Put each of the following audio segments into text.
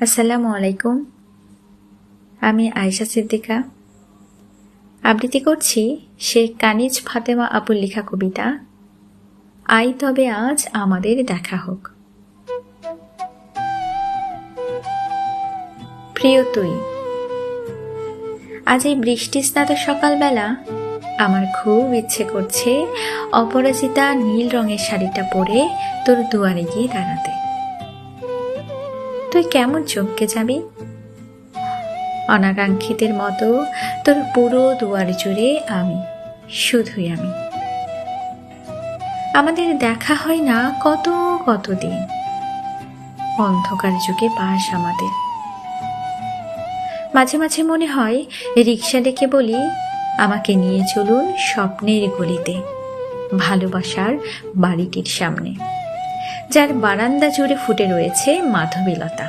আসসালামু আলাইকুম। আমি আয়েশা সিদ্দিকা। আবৃত্তি করছি শেখ কানিজ ফাতেমা আপুর লেখা কবিতা, আই তবে আজ আমাদের দেখা হোক। প্রিয় তুই, আজ এই বৃষ্টি স্নাত সকালবেলা আমার খুব ইচ্ছে করছে অপরাজিতা নীল রঙের শাড়িটা পরে তোর দুয়ারে গিয়ে দাঁড়াতে। তুই কেমন চমকে যাবি? অনাকাঙ্ক্ষিতের মতো তোর পুরো দুয়ার জুড়ে আমি, শুধুই আমি। আমাদের দেখা হয় না কত কত দিন। অন্ধকার যুগে পাশ আমাদের। মাঝে মাঝে মনে হয় রিক্সা ডেকে বলি, আমাকে নিয়ে চলুন স্বপ্নের গলিতে, ভালোবাসার বাড়িটির সামনে। যার বারান্দা জুড়ে ফুটে রয়েছে মাধবীলতা।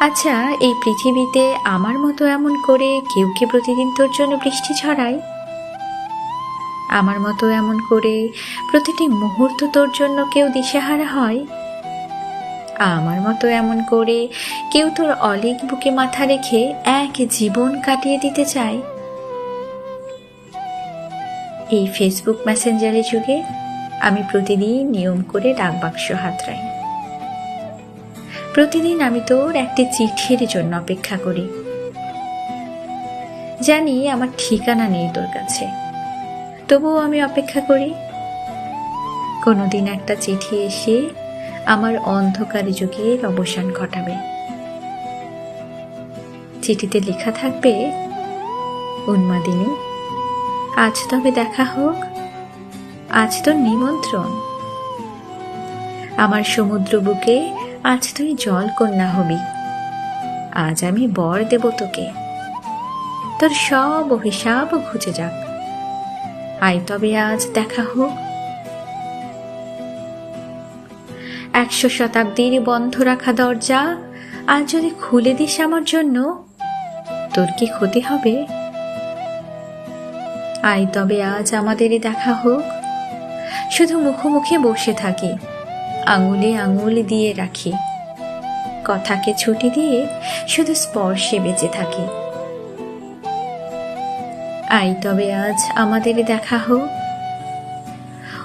আচ্ছা এই পৃথিবীতে আমার মতো এমন করে কেউ কি প্রতিদিন তোর জন্য বৃষ্টি ছড়ায় আমার মতো এমন করে প্রতিটি মুহূর্ত তোর জন্য কেউ দিশেহারা হয়? আমার মতো এমন করে কেউ তোর অলিক বুকে মাথা রেখে এক জীবন কাটিয়ে দিতে চায়? এই ফেসবুক মেসেঞ্জারের যুগে আমি প্রতিদিন নিয়ম করে ডাকবাক্স হাতড়াই প্রতিদিন আমি তোর একটি চিঠির জন্য অপেক্ষা করি। জানি আমার ঠিকানা নেই তোর কাছে। তবুও আমি অপেক্ষা করি। কোনোদিন একটা চিঠি এসে আমার অন্ধকার যুগের অবসান ঘটাবে। চিঠিতে লেখা থাকবে, উন্মাদিনী, আজ তবে দেখা হোক আজ তোর নিমন্ত্রণ। আমার সমুদ্র বুকে আজ তুই জল কন্যা হবি। আজ আমি বর দেব তোকে। তোর সব অভিশাপ ঘুচে যাক। আয় তবে আজ দেখা হোক। একশো শতাব্দীর বন্ধ রাখা দরজা আজ যদি খুলে দিস আমার জন্য, তোর কি ক্ষতি হবে? আয় তবে আজ আমাদেরই দেখা হোক। শুধু মুখোমুখি বসে থাকি। আঙুলে আঙুল দিয়ে রাখি। কথাকে ছুটি দিয়ে শুধু স্পর্শে বেঁচে থাকি। আই, তবে আজ আমাদের দেখা হোক।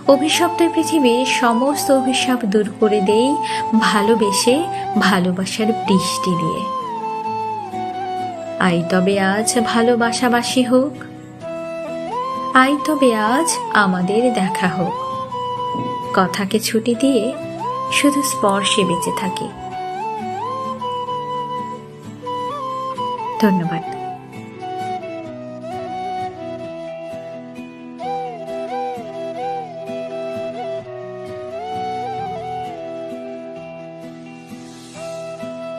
অভিশপ্ত পৃথিবীর সমস্ত অভিশাপ দূর করে দেই ভালোবেসে ভালোবাসার বৃষ্টি দিয়ে। আই, তবে আজ ভালোবাসাবাসী হোক। আই তবে আজ আমাদের দেখা হোক। কথাকে ছুটি দিয়ে শুধু স্পর্শে বেঁচে থাকি। ধন্যবাদ।